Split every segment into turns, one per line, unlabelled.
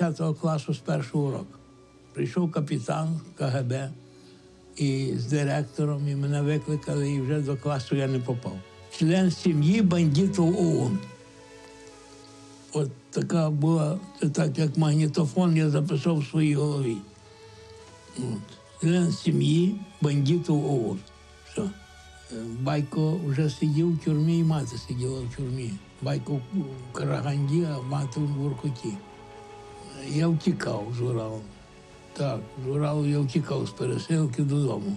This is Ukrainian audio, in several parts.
10 класу з першого уроку. Прийшов капітан КГБ і з директором, і мене викликали, і вже до класу я не попав. Член сім'ї бандитів ОУН. От така була, це так як магнітофон я записав в своїй голові. От. Член сім'ї бандитів ОУН. Все. Е, Батько вже сидів в тюрмі, і мати сиділа в тюрмі. Батько в Караганді, а мати в Воркуті. Я втікав з Уралу. Так, з Уралу я втікав з пересилки додому.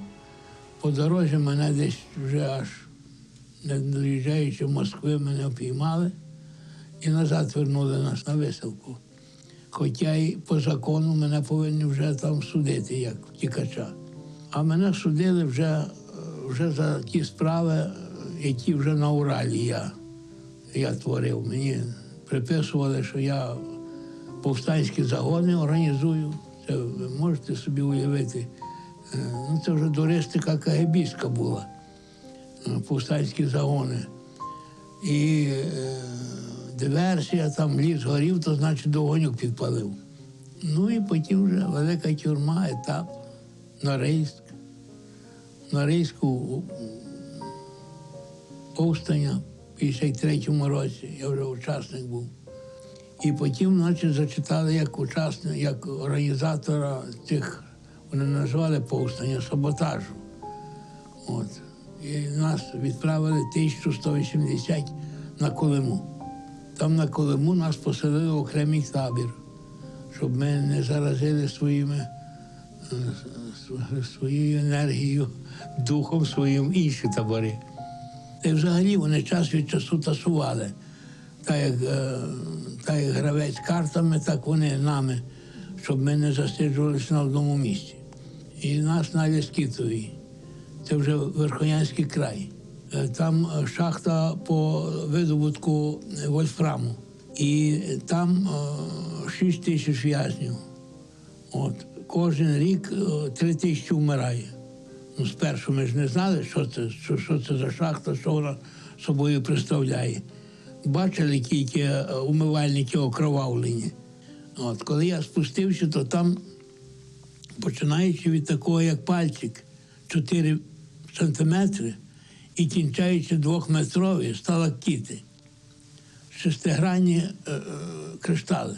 По дорозі мене десь вже аж не доїжджаючи Москви, мене впіймали і назад вернули нас на виселку. Хоча й по закону мене повинні вже там судити, як втікача. А мене судили вже, вже за ті справи, які вже на Уралі я, я творив. Мені приписували, що я повстанські загони організую. Це ви можете собі уявити. Е, Ну, це вже туристика кагебістська була. е, Повстанські загони. І е, диверсія, там ліс горів, то значить догонюк підпалив. Ну і потім вже велика тюрма, етап, Норильськ. Норильську повстання в 53-му році, я вже учасник був. І потім, значить, зачитали як учасник, як організатора цих, вони назвали повстання саботажу. От. І нас відправили 1180 на Колиму. Там на Колиму нас поселили в окремий табір, щоб ми не заразили своїми, е, своєю енергією, духом своїм інші табори. Та й взагалі вони час від часу тасували. Так як, е, так як гравець картами, так вони нами, щоб ми не засиджувалися на одному місці. І нас на Ляскітовій. Це вже Верхоянський край. Е, Там е, шахта по видобутку е, вольфраму. І там е, 6 тисяч в'язнів. От. Кожен рік е, три тисячі вмирає. Ну, спершу ми ж не знали, що це, що, що це за шахта, що вона собою представляє. Бачили тільки е, умивальники окровавлені. От, коли я спустився, то там, починаючи від такого, як пальчик, 4 сантиметри, і кінчаючи двохметрові, сталактити, шестигранні е, е, криштали.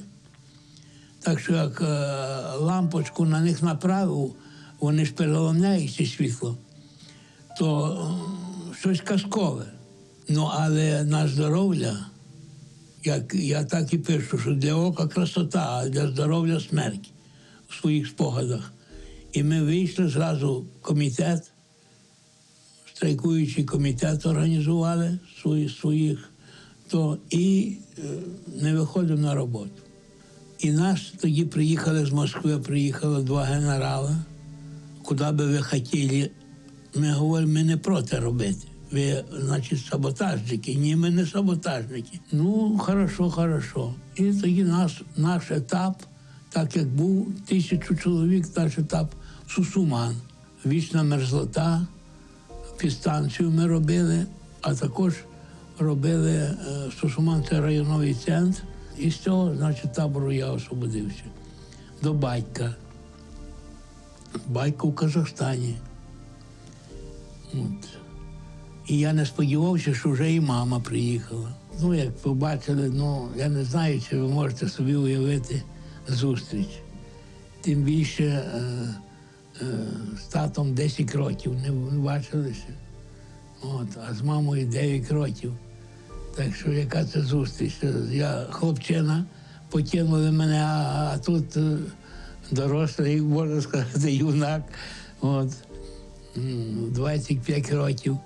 Так що як е, лампочку на них направив, вони ж переламляють світло, то е, щось казкове. Ну, але на здоров'я, як я так і пишу, що для ока красота, а для здоров'я смерть у своїх спогадах. І ми вийшли зразу комітет, страйкуючий комітет організували свої, своїх, то і е, не виходимо на роботу. І нас тоді приїхали з Москви, приїхало два генерали. Куди би ви хотіли? Ми говоримо, ми не проти робити. Ви, значить, саботажники. Ні, ми не саботажники. Ну, хорошо, хорошо. І тоді наш, наш етап, так як був тисячу чоловік, наш етап Сусуман. Вічна мерзлота, підстанцію ми робили, а також робили е, Сусуман це районовий центр. І з цього, значить, табору я освободився. До батька. Батько в Казахстані. І я не сподівався, що вже і мама приїхала. Ну, як побачили, ну, я не знаю, чи ви можете собі уявити зустріч. Тим більше е, е, з татом 10 років не бачилися. От, а з мамою 9 років. Так що яка це зустріч? Я хлопчина, потягнули мене, а, а тут е, дорослий, можна сказати, юнак. От, 25 років.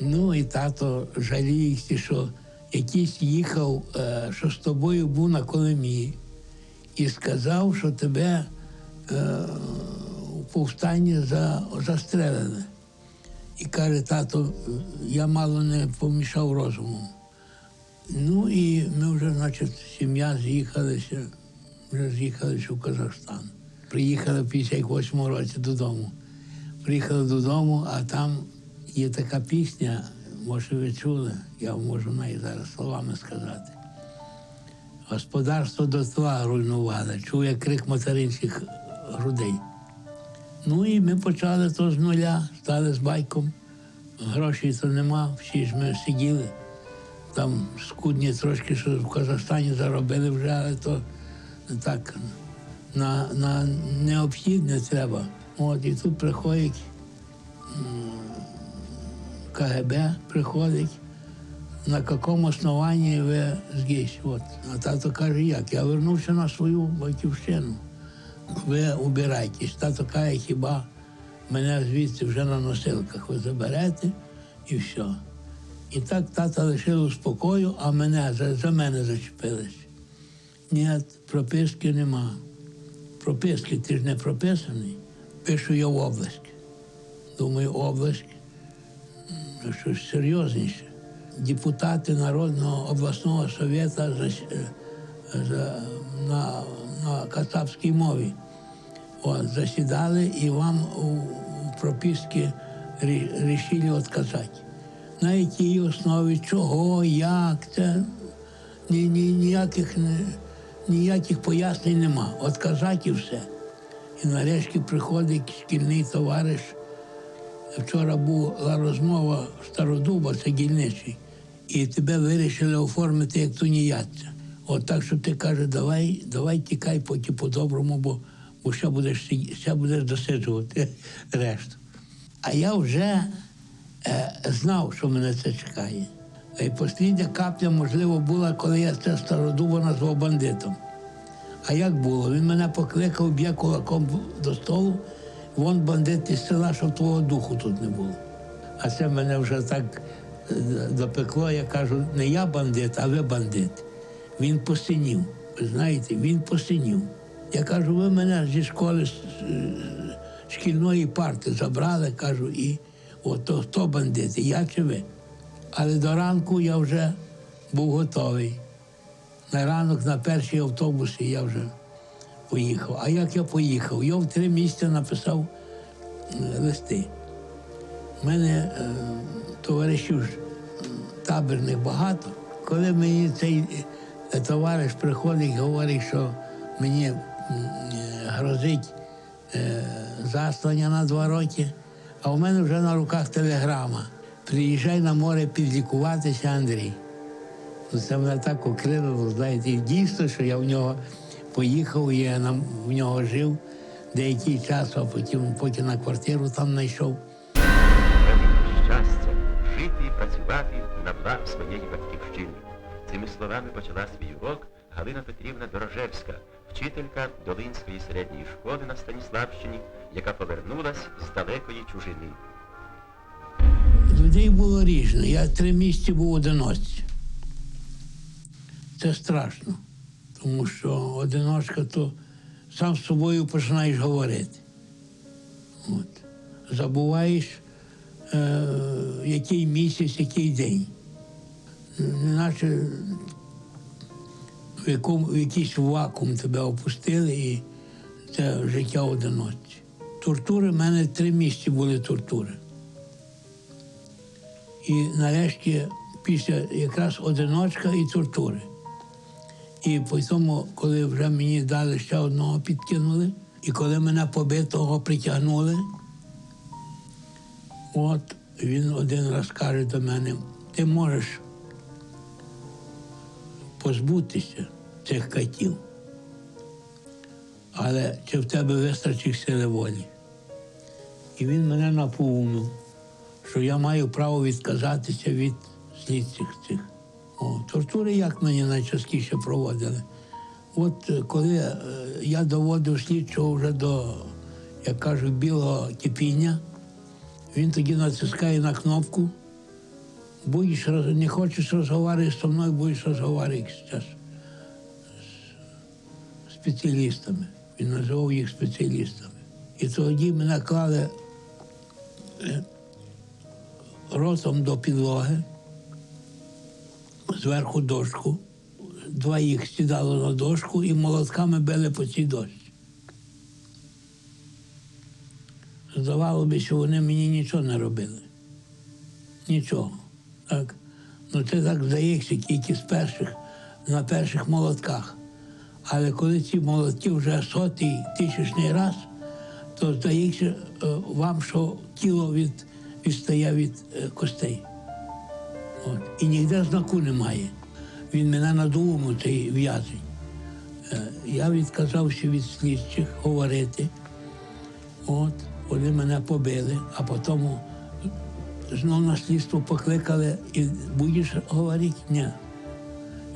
Ну і тато жаліється, що якийсь їхав, е, що з тобою був на Колимі, і сказав, що тебе е, у повстанні за, застрелили. І каже, тато, я мало не помішав розумом. Ну і ми вже, значить, сім'я з'їхалися, вже з'їхалися в Казахстан. Приїхали в 58 році додому. Приїхали додому, а там є така пісня, може ви чули, я можу навіть зараз словами сказати. Господарство дотла руйнували, чує крик материнських грудей. Ну і ми почали то з нуля, стали з байком. Грошей то нема, всі ж ми сиділи. Там скудні трошки, що в Казахстані заробили вже, але то так на, на необхідне треба. От і тут приходить КГБ, приходить, на якому основанні ви здесь. От. А тато каже, як? Я вернувся на свою батьківщину. Ви убирайтесь. Тато каже, хіба мене звідси вже на носилках ви заберете і все. І так тата лишили у спокою, а мене за, за мене зачепились. Ні, прописки нема. Прописки, ти ж не прописаний. Пишу я в область. Думаю, область щось серйозніше. Депутати Народного обласного совєту за, за, на, на кацапській мові от, засідали і вам у, прописки рішили відказати. На якій основі, чого, як, це ні, ні, ніяких, ніяких пояснень нема. Отказати і все. І нарешті приходить шкільний товариш. Вчора була розмова Стародуба, це дільничий, і тебе вирішили оформити як тунеядця. От так, що ти каже, давай, давай тікай поки по-доброму, бо, бо ще будеш, ще будеш досиджувати решту. А я вже е, знав, що мене це чекає. І послідня капля, можливо, була, коли я це стародуба назвав бандитом. А як було? Він мене покликав, б'є кулаком до столу, вон бандит із села, щоб твого духу тут не було. А це мене вже так е, допекло, я кажу, не я бандит, а ви бандит. Він посинів. Ви знаєте, він посинів. Я кажу, ви мене зі школи шкільної парти забрали, кажу, і от то хто бандити, я чи ви? Але до ранку я вже був готовий. На ранок на першій автобусі я вже поїхав. А як я поїхав? Я в три місця написав е, листи. У мене е, товаришів табірних багато. Коли мені цей е, товариш приходить і говорить, що мені грозить заслання на два роки, а у мене вже на руках телеграма. Приїжджай на море підлікуватися, Андрій. Ну, Це мене так окрилило, знаєте, і дійсно, що я в нього поїхав, і я на, в нього жив деякий час, а потім, потім на квартиру там знайшов.
щастя жити і працювати на благо своєї батьківщини. Цими словами почала свій урок Галина Петрівна Дорожевська, вчителька Долинської середньої школи на Станіславщині, яка повернулась з далекої чужини.
Людей було різне. Я три місяці був одиночці. Це страшно, тому що одиночка, то сам з собою починаєш говорити. От. Забуваєш, е, який місяць, який день. Неначе в, якому, в якийсь вакуум тебе опустили, і це життя одиночці. Тортури в мене три місяці були тортури. І нарешті після якраз одиночка і тортури. І по тому, коли вже мені дали ще одного підкинули, і коли мене побитого притягнули, от він один раз каже до мене, ти можеш позбутися цих катів, але чи в тебе вистачить сили волі? І він мене напоумив що я маю право відказатися від слідчих цих. О, тортури як мені найчастіше проводили. От е, коли е, я доводив слідчого вже до, як кажуть, білого кипіння, він тоді натискає на кнопку. Будеш, не хочеш розговорити зі мною, будеш зараз з спеціалістами. Він називав їх спеціалістами. І тоді мене клали ротом до підлоги, зверху дошку. Два їх сідало на дошку і молотками били по цій дошці. Здавало би, що вони мені нічого не робили. Нічого. Так? Ну це так здається, тільки з перших, на перших молотках. Але коли ці молотки вже сотий тисячний раз, то здається е, вам, що тіло від, відстає від е, костей. От. І ніде знаку немає. Він мене надумав, цей в'язень. Е, Я відказався від слідчих говорити. От, вони мене побили, а потім знову на слідство покликали і будеш говорити? Ні.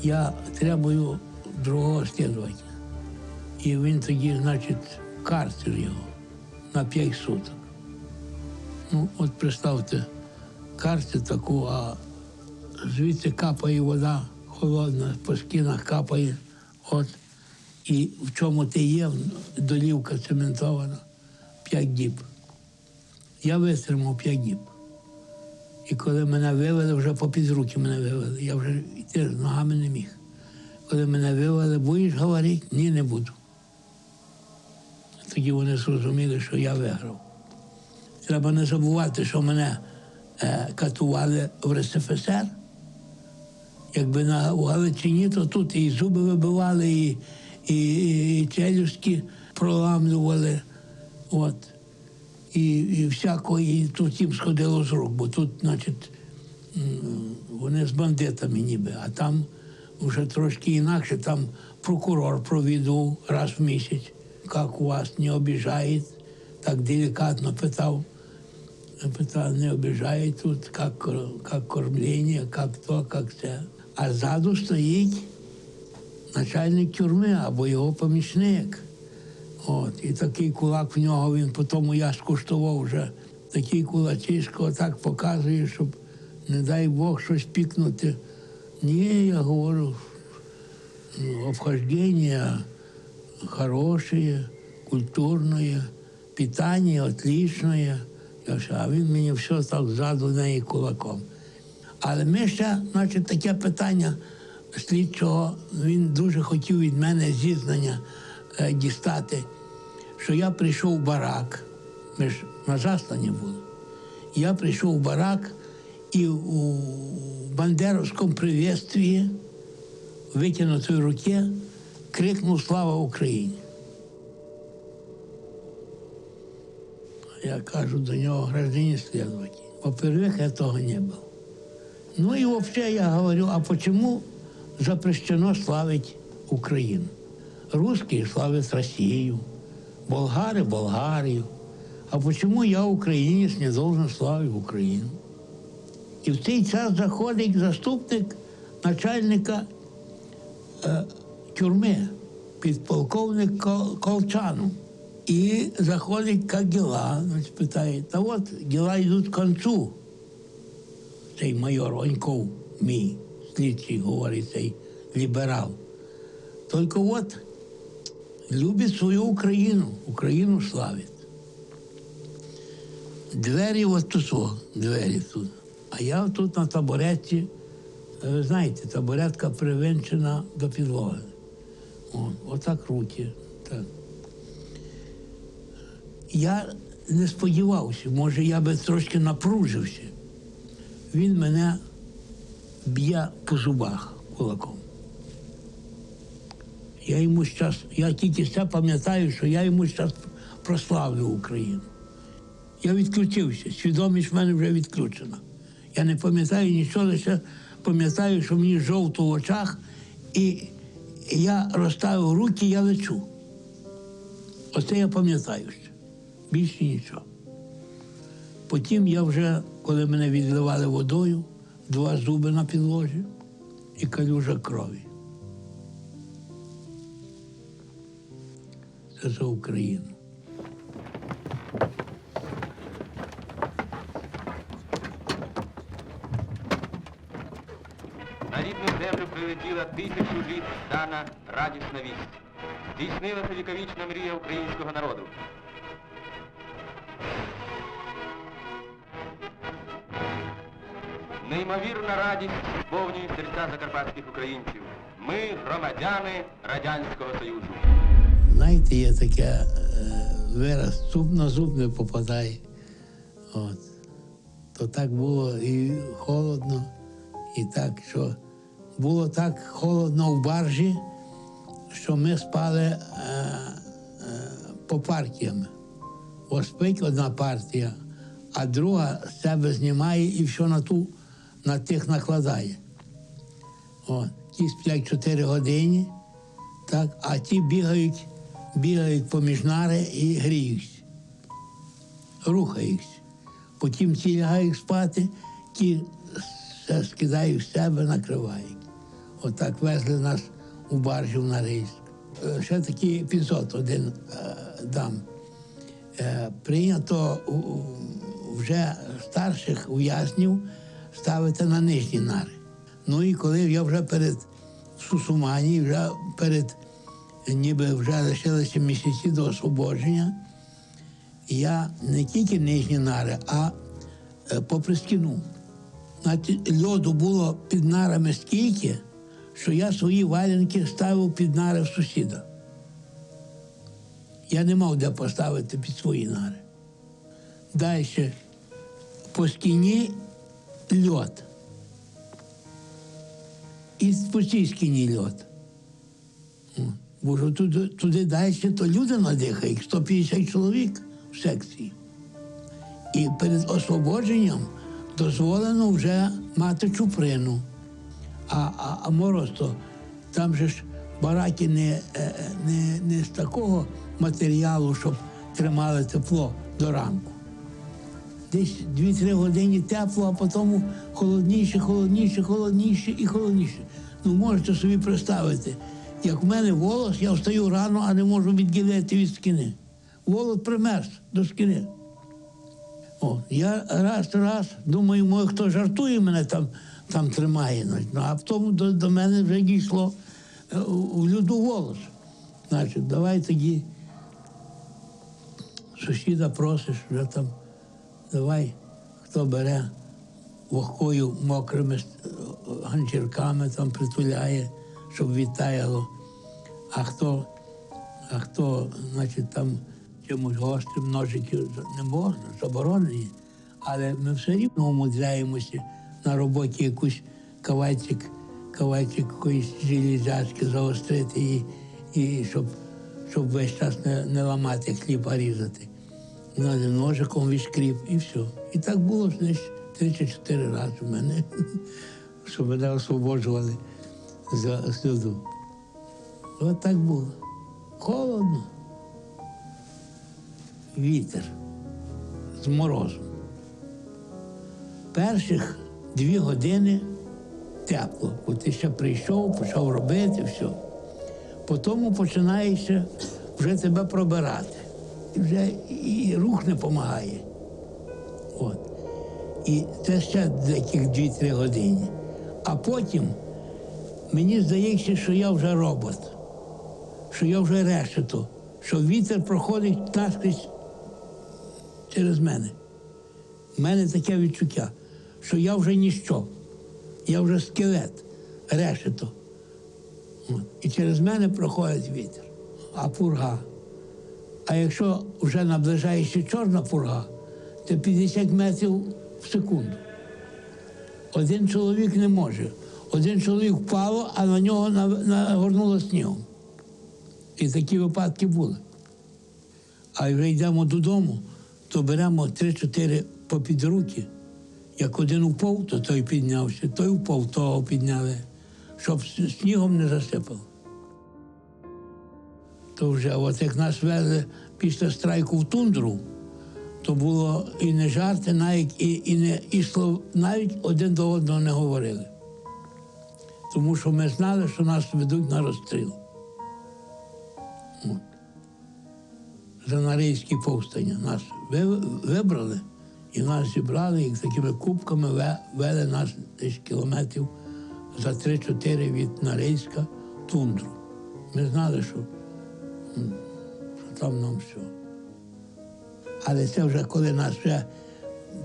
Я требую другого слідувателя. І він тоді, значить, карцер його на 5 суток. Ну, от представте, карцер таку, а звідси капає вода холодна, по скінах капає. От. І в чому ти є, долівка цементована, 5 діб. Я витримав 5 діб. І коли мене вивели, вже попід руки мене вивели. Я вже йти ногами не міг. Коли мене вивели, будеш говорити? Ні, не буду. Тоді вони зрозуміли, що я виграв. Треба не забувати, що мене е, катували в РСФСР. Якби на Галичині, то тут і зуби вибивали, і, і, і челюстки проламлювали. От. І, і всякого, і тут їм сходило з рук, бо тут, значить, вони з бандитами ніби, а там вже трошки інакше, там прокурор провідував раз в місяць, як у вас не обіжають, так делікатно питав. Питав, не обіжають тут, як кормлення, як то, як це. А ззаду стоїть начальник тюрми або його помічник. От, і такий кулак в нього, він потім я скуштував вже. Такий кулачишко отак показує, щоб, не дай Бог, щось пікнути. Ні, я говорю, ну, обхождение хорошее, культурное, питание отличное. Я все, а він мені все так ззаду неї кулаком. Але ми ще, значить, таке питання слідчого, він дуже хотів від мене зізнання е, дістати, що я прийшов в барак, ми ж на застані були. Я прийшов в барак і у бандеровському приветстві витягнутої руки крикнув Слава Україні. Я кажу до нього, гражданин следователь, во-первых, этого не было. Ну и вообще я говорю, а почему запрещено славити Україну. Русские славят Россию, болгары – Болгарию. А почему я, українець, не должен славити Україну? І в цей час заходить заступник начальника е, тюрми, підполковник Кол- Колчанов. І заходить, як діла, питає, та от діла йдуть к концу. Цей майор Оньков, мій слідчий, говорить цей ліберал. Тільки от любить свою Україну, Україну славить. Двері от тут, о, двері тут. А я тут на табуретці, е, ви знаєте, табуретка привинчена до підлоги. О, отак руки. Так. Я не сподівався, може, я би трошки напружився. Він мене б'є по зубах кулаком. Я йому щас, я тільки все пам'ятаю, що я йому зараз прославлю Україну. Я відключився, свідомість в мене вже відключена. Я не пам'ятаю нічого, лише пам'ятаю, що мені жовто в очах, і я розставив руки, я лечу. Оце я пам'ятаю ще. Більше нічого. Потім я вже, коли мене відливали водою, два зуби на підложі і калюжа крові. Це за Україну.
На рідну землю прилетіла тисячу літ дана радісна вість. Здійснилася віковічна мрія українського народу. Неймовірна радість сповнює серця закарпатських українців. Ми громадяни Радянського Союзу.
Знаєте, є таке е, вираз, зуб на зуб не попадає. От. То так було і холодно, і так, що було так холодно в баржі, що ми спали е, е, по партіям. Ось спить одна партія, а друга себе знімає і все на ту на тих накладає. От. Ті сплять 4 години, так, а ті бігають, бігають поміж нари і гріються, рухаються. Потім ті лягають спати, ті все скидають з себе, накривають. Отак везли нас у в Норильськ. Е, Ще такий епізод один е, дам. Е, прийнято вже старших ув'язнів ставити на нижні нари. Ну і коли я вже перед Сусумані, вже перед ніби вже лишилися місяці до освободження, я не тільки нижні нари, а е, попри стіну. Значить, льоду було під нарами стільки, що я свої валянки ставив під нари в сусіда. Я не мав де поставити під свої нари. Далі по стіні льод. І стіні льод. Бо туди, туди далі то люди надихають, 150 чоловік в секції. І перед освободженням дозволено вже мати чуприну. А, а, а мороз то там же ж бараки не, е, е, не, не з такого матеріалу, щоб тримали тепло до ранку. Десь 2-3 години тепло, а потім холодніше, холодніше, холодніше і холодніше. Ну, можете собі представити, як в мене волос, я встаю рано, а не можу відділити від скини. Волос примерз до скини. О, я раз, раз, думаю, може, хто жартує мене там, там тримає. Ну, а потім до, до мене вже дійшло е, у, люду голос. Значить, давай тоді сусіда просиш, вже там, давай, хто бере вогкою мокрими е, ганчірками, там притуляє, щоб відтаяло. А хто, а хто, значить, там чимось гострим ножиків не можна, заборонені. Але ми все рівно умудряємося на роботі якусь кавальчик, кавальчик якоїсь железячки загострити і, і щоб, щоб весь час не, не ламати хліб, а різати. Надо ножиком відшкріп і все. І так було десь три чи чотири рази в мене, щоб мене освободжували. за сльозу. От так було. Холодно. Вітер з морозом. Перших дві години тепло, бо ти ще прийшов, почав робити все. Потім починаєш вже тебе пробирати. Вже і рух не допомагає. От. І це ще деяких 2-3 години. А потім мені здається, що я вже робот, що я вже решето, що вітер проходить наскрізь через мене. У мене таке відчуття, що я вже ніщо, я вже скелет, решето. От. І через мене проходить вітер, а пурга. А якщо вже наближається чорна пурга, то 50 метрів в секунду. Один чоловік не може. Один чоловік впало, а на нього нагорнуло снігом. І такі випадки були. А вже йдемо додому, то беремо 3-4 попід руки. Як один упав, то той піднявся, той упав, того підняли, щоб снігом не засипало. То вже, от як нас везли після страйку в тундру, то було і не жарти, навіть і, і не і слов, навіть один до одного не говорили. Тому що ми знали, що нас ведуть на розстріл. От. За Нарийські повстання нас вибрали і нас зібрали і такими кубками вели нас десь кілометрів за 3-4 від Нарийська тундру. Ми знали, що, що там нам все. Але це вже коли нас вже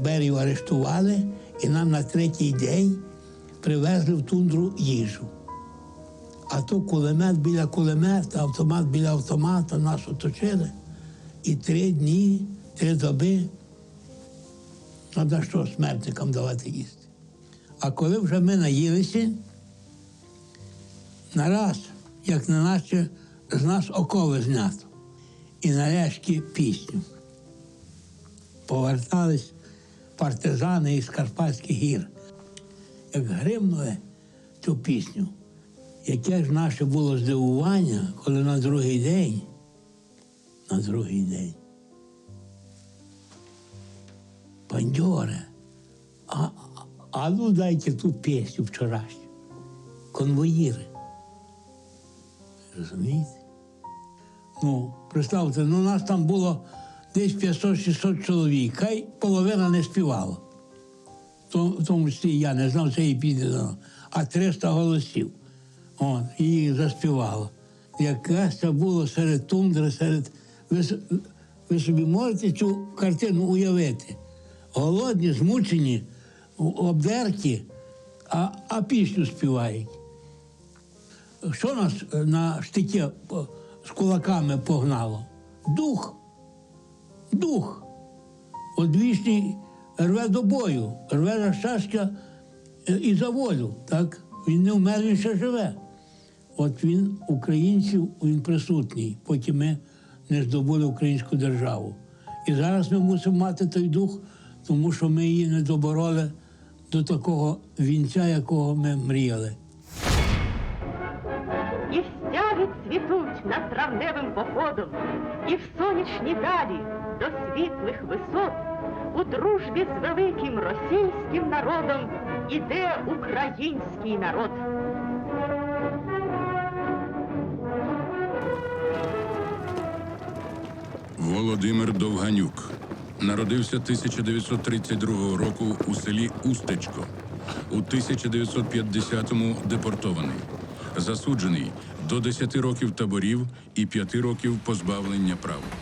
берів арештували, і нам на третій день привезли в тундру їжу. А то кулемет біля кулемета, автомат біля автомата нас оточили. І три дні, три доби. Треба що смертникам давати їсти. А коли вже ми наїлися, нараз, як не наче з нас окови знято. І нарешті пісню повертались партизани із Карпатських гір. Як гримнули цю пісню, яке ж наше було здивування, коли на другий день, на другий день. Бандьоре, а, а ну дайте ту пісню вчорашню. Конвоїри. Розумієте? Ну, представте, ну нас там було десь 500-600 чоловік, хай половина не співала. В тому числі я не знав цієї піде, а 300 голосів. От, і їх заспівало. Якась це було серед тундри, серед. Ви, ви собі можете цю картину уявити? Голодні, змучені, обдерті, а, а пісню співають. Що нас е, на штике по- з кулаками погнало? Дух. Дух. Одвічний рве до бою, рве за щастя е, і за волю. Так? Він не вмер, він ще живе. От він українців, він присутній, поки ми не здобули українську державу. І зараз ми мусимо мати той дух, тому що ми її не добороли до такого вінця, якого ми мріяли.
Цвітуть походом, і в сонячні далі до світлих висот у дружбі з великим російським народом іде український народ.
Володимир Довганюк народився 1932 року у селі Устечко. У 1950-му депортований. Засуджений до 10 років таборів і 5 років позбавлення прав.